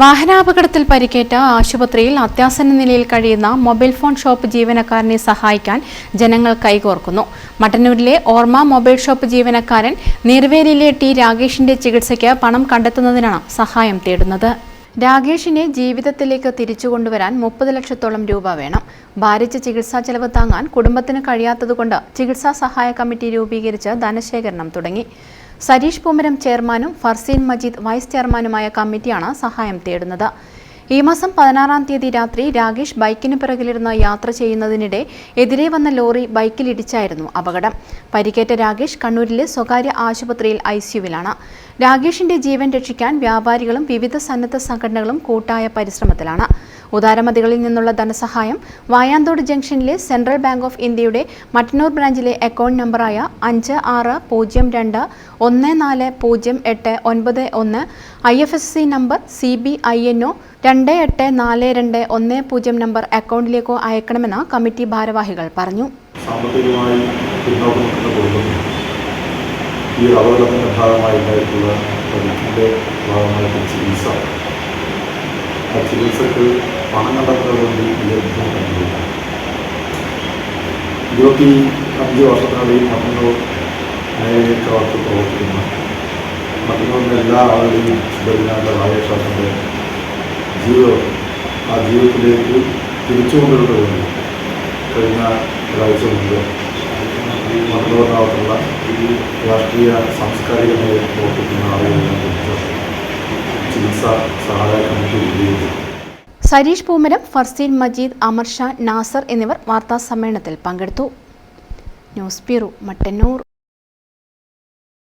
വാഹനാപകടത്തിൽ പരിക്കേറ്റ ആശുപത്രിയിൽ അത്യാസന്ന നിലയിൽ കഴിയുന്ന മൊബൈൽ ഫോൺ ഷോപ്പ് ജീവനക്കാരനെ സഹായിക്കാൻ ജനങ്ങൾ കൈകോർക്കുന്നു. മട്ടന്നൂരിലെ ഓർമ്മ മൊബൈൽ ഷോപ്പ് ജീവനക്കാരൻ നീർവേലിയിലെ ടി രാഗേഷിന്റെ ചികിത്സയ്ക്ക് പണം കണ്ടെത്തുന്നതിനാണ് സഹായം തേടുന്നത്. രാഗേഷിനെ ജീവിതത്തിലേക്ക് തിരിച്ചു കൊണ്ടുവരാൻ മുപ്പത് ലക്ഷത്തോളം രൂപ വേണം. ഭാരിച്ച ചികിത്സാ ചെലവ് താങ്ങാൻ കുടുംബത്തിന് കഴിയാത്തതുകൊണ്ട് ചികിത്സാ സഹായ കമ്മിറ്റി രൂപീകരിച്ച് ധനശേഖരണം തുടങ്ങി. സരീഷ് പൂമരം ചെയർമാനും ഫർസീൻ മജീദ് വൈസ് ചെയർമാനുമായ കമ്മിറ്റിയാണ് സഹായം തേടുന്നത്. ഈ മാസം പതിനാറാം തീയതി രാത്രി രാകേഷ് ബൈക്കിന് പിറകിലിരുന്ന് യാത്ര ചെയ്യുന്നതിനിടെ എതിരെ വന്ന ലോറി ബൈക്കിലിടിച്ചായിരുന്നു അപകടം. പരിക്കേറ്റ രാകേഷ് കണ്ണൂരിലെ സ്വകാര്യ ആശുപത്രിയിൽ ഐസിയുവിലാണ് രാകേഷിന്റെ ജീവൻ രക്ഷിക്കാൻ വ്യാപാരികളും വിവിധ സന്നദ്ധ സംഘടനകളും കൂട്ടായ പരിശ്രമത്തിലാണ്. ഉദാരമതികളിൽ നിന്നുള്ള ധനസഹായം വായാന്തോട് ജംഗ്ഷനിലെ സെൻട്രൽ ബാങ്ക് ഓഫ് ഇന്ത്യയുടെ മട്ടന്നൂർ ബ്രാഞ്ചിലെ അക്കൗണ്ട് നമ്പറായ അഞ്ച് ആറ് പൂജ്യം രണ്ട് ഒന്ന് നാല് പൂജ്യം എട്ട് ഒൻപത് ഒന്ന് I F S C number C B I N O രണ്ട് എട്ട് നാല് രണ്ട് ഒന്ന് പൂജ്യം നമ്പർ അക്കൗണ്ടിലേക്കോ അയക്കണമെന്ന് കമ്മിറ്റി ഭാരവാഹികൾ പറഞ്ഞു. സാമ്പത്തികമായി ഈ അപകടത്തിന്റെ ഭാഗമായി ഉണ്ടായിട്ടുള്ള പരിക്കിന്റെ ഭാഗമായിട്ട് ചികിത്സ ആ ചികിത്സക്ക് പണം കണ്ടെത്തുന്നത് വേണ്ടി ബുദ്ധിമുട്ടുണ്ടായില്ല ഇരുപത്തി അഞ്ച് വർഷത്തിനിടയിൽ മട്ടന്നൂർ മേഖലയ്ക്കകത്ത് പ്രവർത്തിക്കുന്ന. മറ്റന്നൂരിന്റെ എല്ലാ ആളുകളെയും സുബരിനാഥ രാജേഷാസിന്റെ ജീവിതം ആ ജീവിതത്തിലേക്ക് തിരിച്ചുകൊണ്ടുവരുന്നത് കഴിഞ്ഞ ഒരാഴ്ച മുമ്പ് മതപരമായിട്ടുള്ള രാഷ്ട്രീയ സാംസ്കാരിക മേഖല പ്രവർത്തിക്കുന്ന ആളുകളെ ചികിത്സാ സഹായ കമ്മിറ്റി സരീഷ് പൂമരം ഫർസീൻ മജീദ് അമർ ഷാ നാസർ എന്നിവർ വാർത്താ സമ്മേളനത്തിൽ പങ്കെടുത്തു. News bureau Mattannur.